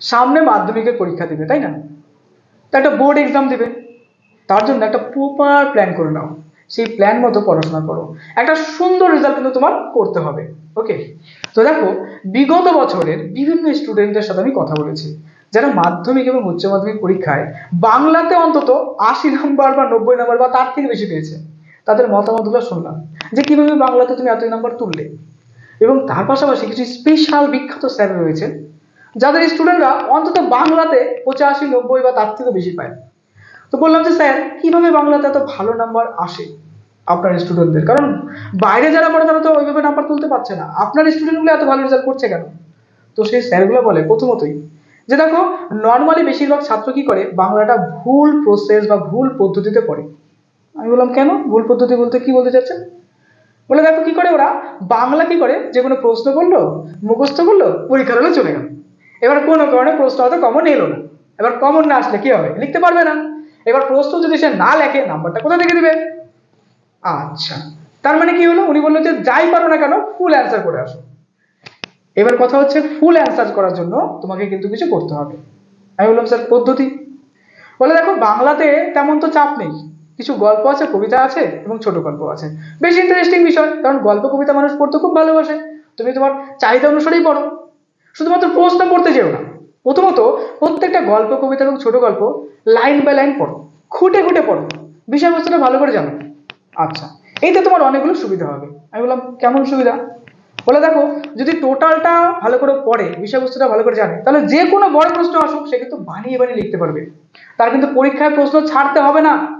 সামনে মাধ্যমিকের পরীক্ষা দিবে, তাই না? তো একটা বোর্ড এক্সাম দিবে। তার জন্য একটা প্রপার প্ল্যান করে নাও। সেই প্ল্যান মতো পড়াশোনা করো। একটা সুন্দর রেজাল্ট কিন্তু তোমার করতে হবে। ওকে তো দেখো, বিগত বছরের বিভিন্ন স্টুডেন্টদের সাথে আমি কথা বলেছি। যারা মাধ্যমিক এবং উচ্চ মাধ্যমিক পরীক্ষায় বাংলাতে অন্তত আশি নাম্বার বা নব্বই নাম্বার বা তার থেকে বেশি পেয়েছে। তাদের মতামতগুলো শুনলাম। যে কীভাবে বাংলাতে তুমি এতই নাম্বার তুললে? এবং তার পাশাপাশি কিছু স্পেশাল বিখ্যাত স্যার রয়েছে। যাদের স্টুডেন্টরা অন্তত বাংলাতে পঁচাশি, নব্বই বা তার থেকে বেশি পায়। তো বললাম যে, স্যার, কীভাবে বাংলাতে এত ভালো নাম্বার আসে আপনার স্টুডেন্টদের কারণ বাইরে যারা পড়ে তারা তো ওইভাবে নাম্বার তুলতে পারছে না। আপনার স্টুডেন্টগুলো এত ভালো রেজাল্ট করছে কেন? তো সেই স্যারগুলো বলে, প্রথমতই যে, দেখো নর্মালি বেশিরভাগ ছাত্র কি করে? বাংলাটা ভুল প্রসেস বা ভুল পদ্ধতিতে পড়ে। আমি বললাম, কেন? ভুল পদ্ধতি বলতে কি বলতে চাচ্ছেন? বলে, দেখো, কি করে ওরা? বাংলা কি করে? যে কোনো প্রশ্ন করল, মুখস্থ করল, পরীক্ষার হলে চলে গেল। এবার কোনো কারণে প্রশ্ন হয়তো কমন এলো না। এবার কমন না আসলে কি হবে? লিখতে পারবে না। এবার প্রশ্ন যদি সে না লেখে নাম্বারটা কোথা থেকে দিবে? আচ্ছা। তার মানে কি হলো? উনি বলল যে, যাই পারো না কেন ফুল অ্যান্সার করে আসো। এবার কথা হচ্ছে ফুল অ্যান্সার করার জন্য তোমাকে কিন্তু কিছু করতে হবে। আমি বললাম, স্যার, পদ্ধতি? বলে, দেখো, বাংলাতে তেমন তো চাপ নেই। কিছু গল্প আছে, কবিতা আছে এবং ছোট গল্প আছে। বেশ ইন্টারেস্টিং বিষয়, কারণ গল্প, কবিতা মানুষ পড়তে খুব ভালোবাসে। তুমি তোমার চাহিদা অনুসারেই পড়ো। শুধুমাত্র প্রশ্ন পড়তে যেও না। প্রথমত, প্রত্যেকটা গল্প, কবিতা এবং ছোট গল্প লাইন বাই লাইন পড়ো। খুঁটে খুঁটে পড়ো। বিষয়বস্তুটা ভালো করে জানো। আচ্ছা এইতে তোমার অনেকগুলো সুবিধা হবে। আমি বললাম, কেমন সুবিধা? বলে দেখো, যদি টোটালটা ভালো করে পড়ে, বিষয়বস্তুটা ভালো করে জানে, তাহলে যে কোনো বড় প্রশ্ন আসুক, সে কিন্তু বানিয়ে বানিয়ে লিখতে পারবে। তার কিন্তু পরীক্ষায় প্রশ্ন ছাড়তে হবে না।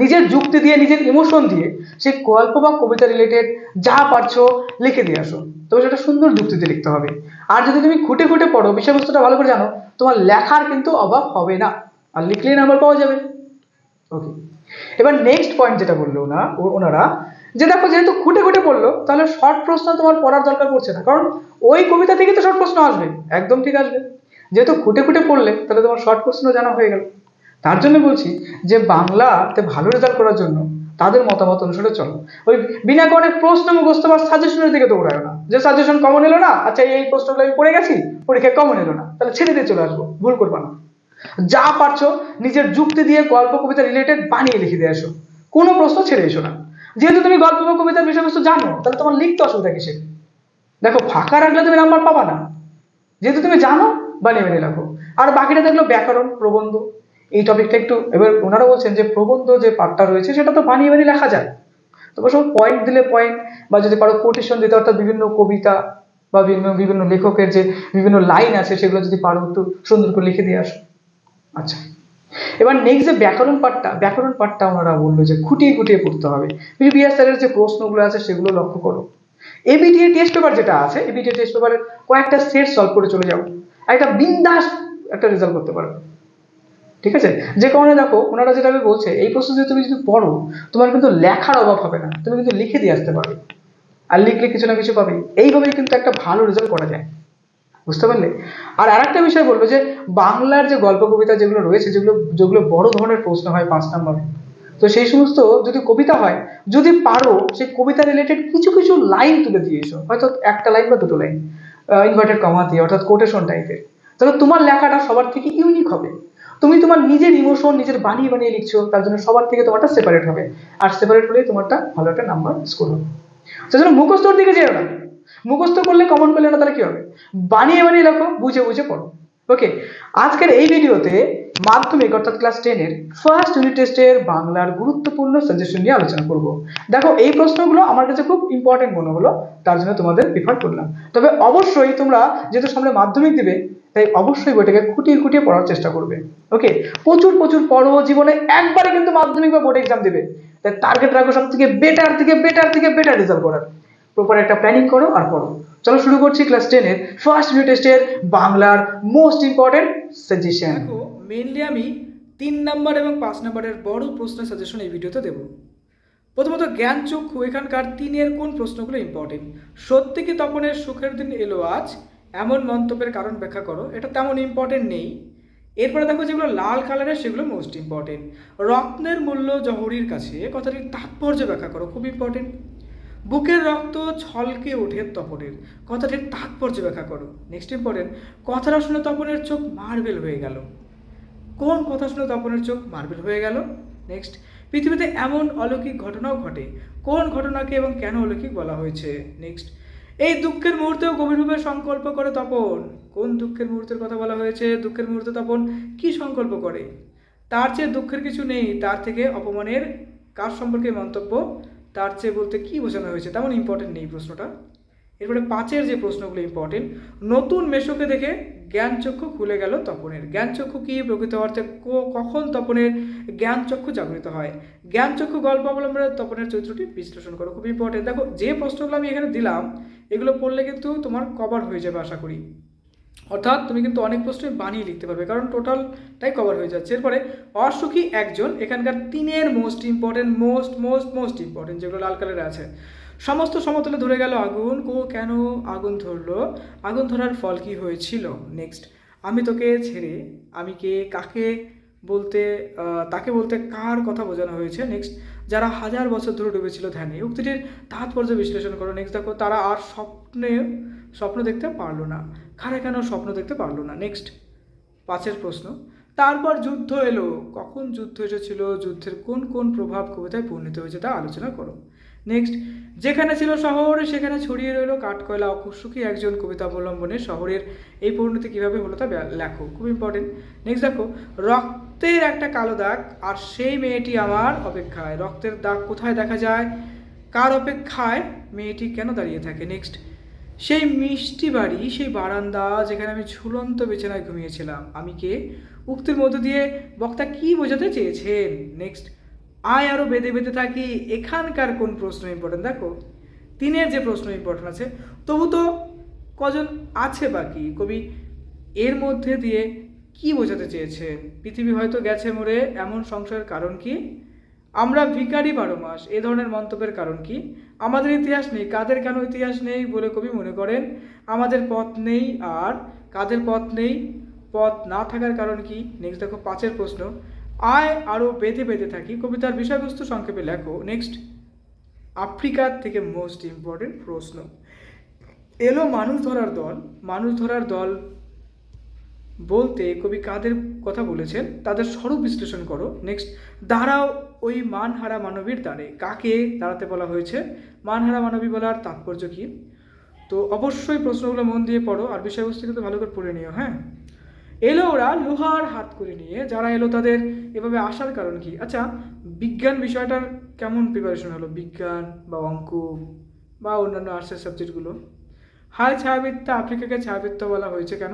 নিজের যুক্তি দিয়ে, নিজের ইমোশন দিয়ে সেই গল্প বা কবিতা রিলেটেড যা পারছ লিখে দিয়ে আসো। তবে সেটা সুন্দর যুক্তিতে লিখতে হবে। আর যদি তুমি খুঁটে খুঁটে পড়ো, বিষয়বস্তুটা ভালো করে জানো, তোমার লেখার কিন্তু অভাব হবে না। আর লিখলেই নাম্বার পাওয়া যাবে। ওকে এবার নেক্সট পয়েন্ট যেটা বলল না ওনারা, যে দেখো যেহেতু খুঁটে খুঁটে পড়ল, তাহলে শর্ট প্রশ্ন তোমার পড়ার দরকার পড়ছে না। কারণ ওই কবিতা থেকে তো শর্ট প্রশ্ন আসবে। একদম ঠিক আসবে। যেহেতু খুঁটে খুঁটে পড়লে, তাহলে তোমার শর্ট প্রশ্ন জানা হয়ে গেল। তার জন্য বলছি যে বাংলাতে ভালো রেজাল্ট করার জন্য তাদের মতামত অনুসারে চলো। ওই বিনা কারণে প্রশ্ন মুখস্থ বা সাজেশনের দিকে দৌড়ায় না। যে সাজেশন কমন এলো না আচ্ছা এই প্রশ্নগুলো আমি পড়ে গেছি, পরীক্ষায় কমন এলো না, তাহলে ছেড়ে দিয়ে চলে আসব, ভুল করবা না। যা পারছ নিজের যুক্তি দিয়ে গল্প কবিতা রিলেটেড বানিয়ে লিখে দিয়ে আসো। কোনো প্রশ্ন ছেড়ে এসো না। যেহেতু তুমি গল্প বা কবিতার বিষয়বস্তু জানো, তাহলে তোমার লিখতে অসুবিধা কিসের? দেখো, ফাঁকা রাখলে তুমি নাম্বার পাবা না। যেহেতু তুমি জানো, বানিয়ে বানিয়ে রাখো। আর বাকিটা দেখল ব্যাকরণ, প্রবন্ধ এই টপিকটা একটু, এবার ওনারা বলছেন যে প্রবন্ধ যে পার্টটা রয়েছে, সেটা তো বানিয়ে বানিয়ে লেখা যায়। তবে সব পয়েন্ট দিলে পয়েন্ট বা যদি কারও কোটেশন দিতে অর্থাৎ বিভিন্ন কবিতা বা বিভিন্ন বিভিন্ন লেখকের যে বিভিন্ন লাইন আছে, সেগুলো যদি পারো একটু সুন্দর করে লিখে দিয়ে আসো। আচ্ছা। এবার নেক্সট যে ব্যাকরণ পাঠটা ব্যাকরণ পাঠটা ওনারা বলল যে খুঁটিয়ে খুঁটিয়ে পড়তে হবে। বিবিএস স্যারের যে প্রশ্নগুলো আছে, সেগুলো লক্ষ্য করো। এবিটিএ টেস্ট পেপার যেটা আছে এবিটিএ টেস্ট পেপারের কয়েকটা সেট সলভ করে চলে যাও। একটা বিন্দাস একটা রেজাল্ট করতে পারবে ঠিক আছে? যে কারণে দেখো, ওনারা যেটা বলছে, এই প্রশ্ন যদি তুমি যদি পড়ো, তোমার কিন্তু লেখার অভাব হবে না। তুমি কিন্তু লিখে দিয়ে আসতে পারবে। আর লিখলে কিছু না কিছু পাবে। এইভাবেই কিন্তু একটা ভালো রেজাল্ট করা যায়। বুঝতে পারলে? আর আরেকটা বিষয় বলব যে, বাংলার যে গল্প কবিতা যেগুলো রয়েছে, যেগুলো যেগুলো বড় ধরনের প্রশ্ন হয় পাঁচ নাম্বার। তো সেই সমস্ত যদি কবিতা হয়, যদি পারো, সেই কবিতা রিলেটেড কিছু কিছু লাইন তুলে দিয়ে এসো হয়তো একটা লাইন বা দুটো লাইন ইনভার্টেড কমা দিয়ে, অর্থাৎ কোটেশন টাইপের তাহলে তোমার লেখাটা সবার থেকে ইউনিক হবে। তুমি তোমার নিজের ইমোশন নিজের বানিয়ে বানিয়ে লিখছো, তার জন্য সবার থেকে তোমারটা সেপারেট হবে। আর সেপারেট হলেই তোমারটা ভালো একটা নাম্বার স্কোর হবে। সেজন্য মুখস্থর দিকে যেও না। মুখস্থ করলে কমন পেলে না, তাহলে কি হবে? বানিয়ে বানিয়ে লেখো বুঝে বুঝে পড়ো। ওকে আজকের এই ভিডিওতে মাধ্যমিক, অর্থাৎ ক্লাস টেনের ফার্স্ট ইউনিট টেস্টের বাংলার গুরুত্বপূর্ণ সাজেশন নিয়ে আলোচনা করব। দেখো, এই প্রশ্নগুলো আমার কাছে খুব ইম্পর্টেন্ট মনে হলো, তার জন্য তোমাদের প্রিফার করলাম। তবে অবশ্যই তোমরা যেহেতু সামনে মাধ্যমিক দিবে তাই অবশ্যই বইটাকে খুঁটিয়ে খুঁটিয়ে পড়ার চেষ্টা করবে। ওকে প্রচুর প্রচুর পড়ো জীবনে একবারে কিন্তু মাধ্যমিক বা বোর্ড এক্সাম দেবে। তাই টার্গেট রাখো সব থেকে বেটার থেকে বেটার থেকে বেটার রেজাল্ট করার। প্রপার একটা প্ল্যানিং করো আর পড়ো। চলো শুরু করছি ক্লাস টেনের ফার্স্ট ইউনিট টেস্টের বাংলার মোস্ট ইম্পর্টেন্ট সাজেশন দেখো মেইনলি আমি তিন নাম্বার এবং পাঁচ নাম্বারের বড় প্রশ্নের সাজেশন এই ভিডিওতে দেবো। প্রথমত, জ্ঞান চক্ষু এখানকার তিনের কোন প্রশ্নগুলো ইম্পর্টেন্ট সত্যি কি তপনের সুখের দিন এলো আজ? এমন মন্তব্যের কারণ ব্যাখ্যা করো, এটা তেমন ইম্পর্টেন্ট নেই। এরপরে দেখো যেগুলো লাল কালারের সেগুলো মোস্ট ইম্পর্টেন্ট রত্নের মূল্য জহরির কাছে কথাটির তাৎপর্য ব্যাখ্যা করো, খুব ইম্পর্টেন্ট বুকের রক্ত ছলকে ওঠে তপনের, কথাটির তাৎপর্য ব্যাখ্যা করো। নেক্সট ইম্পর্টেন্ট কথাটা শুনে তপনের চোখ মার্বেল হয়ে গেল। কোন কথা শুনে তপনের চোখ মার্বেল হয়ে গেল? নেক্সট পৃথিবীতে এমন অলৌকিক ঘটনাও ঘটে। কোন ঘটনাকে এবং কেন অলৌকিক বলা হয়েছে? নেক্সট এই দুঃখের মুহূর্তেও গভীরভাবে সংকল্প করে তপন। কোন দুঃখের মুহূর্তের কথা বলা হয়েছে? দুঃখের মুহূর্তে তপন কি সংকল্প করে? তার চেয়ে দুঃখের কিছু নেই। তার থেকে অপমানের কার সম্পর্কে মন্তব্য? তার চেয়ে বলতে কি বোঝানো হয়েছে? তেমন ইম্পর্টেন্ট নেই প্রশ্নটা। এরপরে পাঁচের যে প্রশ্নগুলো ইম্পর্টেন্ট নতুন মেশোকে দেখে জ্ঞানচক্ষু খুলে গেল তপনের। জ্ঞানচক্ষু কি? প্রকৃত অর্থে কখন তপনের জ্ঞানচক্ষু জাগরিত হয়? জ্ঞানচক্ষু গল্প অবলম্বনে তপনের চরিত্রটি বিশ্লেষণ করো খুব ইম্পর্টেন্ট দেখো, যে প্রশ্নগুলো আমি এখানে দিলাম, এগুলো পড়লে কিন্তু তোমার কভার হয়ে যাবে, আশা করি। অর্থাৎ তুমি কিন্তু অনেক প্রশ্নই বানিয়ে লিখতে পারবে, কারণ টোটালটাই কভার হয়ে যাচ্ছে। এরপরে, অসুখী একজন, এখানকার তিনের most important most most most important যেগুলো লাল কালারে আছে। সমস্ত সমতলে ধরে গেল আগুন। কো, কেন আগুন ধরলো? আগুন ধরার ফল কি হয়েছিল? নেক্সট আমি তোকে ছেড়ে, আমি কে, কাকে বলতে তাকে বলতে কার কথা বোঝানো হয়েছে? নেক্সট যারা হাজার বছর ধরে ডুবেছিল ধ্যানে। উক্তিটির তাৎপর্য বিশ্লেষণ করো। নেক্সট দেখো, তারা আর স্বপ্নে, স্বপ্ন দেখতে পারল না। কারা কেন স্বপ্ন দেখতে পারল না? নেক্সট পাঁচের প্রশ্ন। তারপর যুদ্ধ এলো। কখন যুদ্ধ এসেছিল? যুদ্ধের কোন কোন প্রভাব কবিতায় পরিণত হয়েছে তা আলোচনা করো। নেক্সট যেখানে ছিল শহর, সেখানে ছড়িয়ে রইল কাঠকয়লা অকুসুখী একজন কবিতা অবলম্বনে শহরের এই পরিণতি কীভাবে হলো তা লেখো, খুব ইম্পর্টেন্ট নেক্সট দেখো, রক্তের একটা কালো দাগ, আর সেই মেয়েটি আমার অপেক্ষায়। রক্তের দাগ কোথায় দেখা যায়? কার অপেক্ষায়? মেয়েটি কেন দাঁড়িয়ে থাকে? নেক্সট সেই মিষ্টি বাড়ি, সেই বারান্দা যেখানে আমি ঝুলন্ত বিছানায় ঘুমিয়েছিলাম। আমি কে? উক্তির মধ্য দিয়ে বক্তা কি বোঝাতে চেয়েছেন? নেক্সট আয় আরও বেঁধে বেঁধে থাকি, এখানকার কোন প্রশ্ন ইম্পর্টেন্ট দেখো, তিনের যে প্রশ্ন ইম্পর্টেন্ট আছে, তবু তো কজন আছে বাকি? কবি এর মধ্যে দিয়ে কি বোঝাতে চেয়েছেন? পৃথিবী হয়তো গেছে মরে এমন সংশয়ের কারণ কি? আমরা ভিখারি বারো মাস, এ ধরনের মন্তব্যের কারণ কি? আমাদের ইতিহাস নেই, কাদের কেন ইতিহাস নেই বলে কবি মনে করেন? আমাদের পথ নেই আর কাদের পথ নেই, পথ না থাকার কারণ কি? নেক্সট দেখো, পাঁচের প্রশ্ন। আয় আরও বেঁধে বেঁধে থাকি। কবিতার বিষয়বস্তু সংক্ষেপে লেখো। নেক্সট আফ্রিকার থেকে মোস্ট ইম্পর্টেন্ট প্রশ্ন। এলো মানুষ ধরার দল। মানুষ ধরার দল বলতে কবি কাদের কথা বলেছেন? তাদের স্বরূপ বিশ্লেষণ করো। নেক্সট দাঁড়াও ওই মানহারা মানবীর দ্বারে। কাকে দাঁড়াতে বলা হয়েছে? মানহারা মানবী বলার তাৎপর্য কী? তো অবশ্যই প্রশ্নগুলো মন দিয়ে পড়ো আর বিষয়বস্তু কিন্তু ভালো করে পড়ে নিও হ্যাঁ? এলো ওরা লোহার হাত করে নিয়ে, যারা এলো তাদের এভাবে আসার কারণ কি? আচ্ছা বিজ্ঞান বিষয়টার কেমন প্রিপারেশন হলো? বিজ্ঞান বা অঙ্ক বা অন্যান্য আর্টসের সাবজেক্টগুলো হাই ছায়াবৃত্তা, আফ্রিকাকে ছায়াবৃত্ত বলা হয়েছে কেন?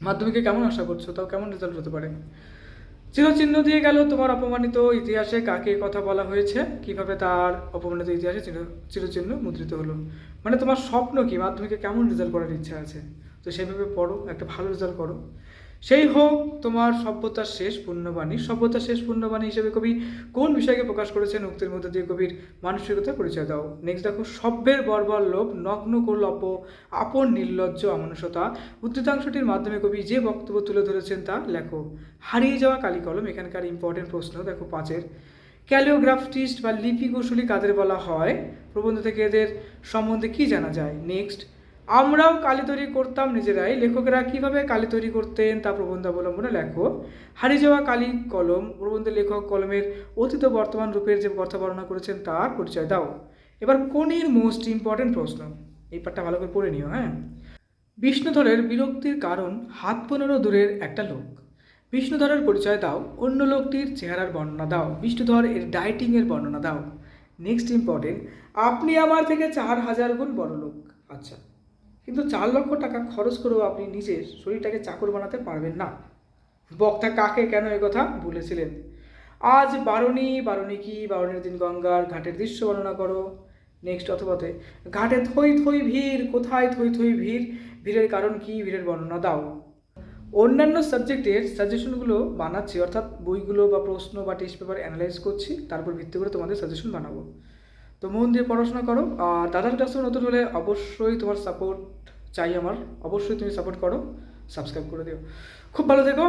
মাধ্যমিকে কেমন আশা করছ? তাও কেমন রেজাল্ট হতে পারে? চিরচিহ্ন দিয়ে গেল তোমার অপমানিত ইতিহাসে কাকে কথা বলা হয়েছে? কীভাবে তার অপমানিত ইতিহাসে চির, চিরচিহ্ন মুদ্রিত হলো? মানে তোমার স্বপ্ন কি? মাধ্যমিকে কেমন রেজাল্ট করার ইচ্ছা আছে? তো সেভাবে পড়ো, একটা ভালো রেজাল্ট করো। সেই হোক, তোমার সভ্যতার শেষ পুণ্যবাণী। সভ্যতার শেষ পুণ্যবাণী হিসেবে কবি কোন বিষয়কে প্রকাশ করেছেন? উক্তির মধ্যে দিয়ে কবির মানসিকতা পরিচয় দাও। নেক্সট দেখো, সভ্যের বর্বর লোভ, নগ্ন করল অপ আপন নির্লজ্জ অমানুষতা। উদ্ধৃতাংশটির মাধ্যমে কবি যে বক্তব্য তুলে ধরেছেন তা লেখো। হারিয়ে যাওয়া কালিকলম এখানকার ইম্পর্টেন্ট প্রশ্ন দেখো পাঁচের। ক্যালিওগ্রাফটিস্ট বা লিপি কৌশলী কাদের বলা হয়? প্রবন্ধ থেকে এদের সম্বন্ধে কি জানা যায়? নেক্সট আমরাও কালি তৈরি করতাম নিজেরাই। লেখকেরা কীভাবে কালি তৈরি করতেন তা প্রবন্ধ অবলম্বনে লেখো। হারিয়ে যাওয়া কালি কলম প্রবন্ধের লেখক কলমের অতীত বর্তমান রূপের যে কথা বর্ণনা করেছেন তার পরিচয় দাও। এবার কোনের মোস্ট ইম্পর্টেন্ট প্রশ্ন? এই পাঠটা ভালো করে পড়ে নিও হ্যাঁ? বিষ্ণুধরের বিরক্তির কারণ হাত পনেরো দূরের একটা লোক। বিষ্ণুধরের পরিচয় দাও, অন্য লোকটির চেহারার বর্ণনা দাও, বিষ্ণুধর এর ডায়েটিংয়ের বর্ণনা দাও। নেক্সট ইম্পর্টেন্ট আপনি আমার থেকে চার হাজার গুণ বড় লোক। আচ্ছা। কিন্তু চার লক্ষ টাকা খরচ করেও আপনি নিজের শরীরটাকে চাকর বানাতে পারবেন না। বক্তা কাকে কেন কথা বলেছিলেন? আজ বারণী বারণী কি? বারণীর দিন গঙ্গার ঘাটের দৃশ্য বর্ণনা করো। নেক্সট অথবাতে, ঘাটে থই থই ভিড়, কোথায় থই থই ভিড়? ভিড়ের কারণ কি? ভিড়ের বর্ণনা দাও। অন্যান্য সাবজেক্টের সাজেশনগুলো বানাচ্ছি, অর্থাৎ বইগুলো বা প্রশ্ন বা টেস্ট পেপার অ্যানালাইজ করছি, তারপর ভিত্তি করে তোমাদের সাজেশন বানাবো। তো মন দিয়ে পড়াশোনা করো। আর দাদার কাছে নতুন হলে অবশ্যই তোমার সাপোর্ট চাই আমার। অবশ্যই তুমি সাপোর্ট করো। সাবস্ক্রাইব করে দিও। খুব ভালো থেকো।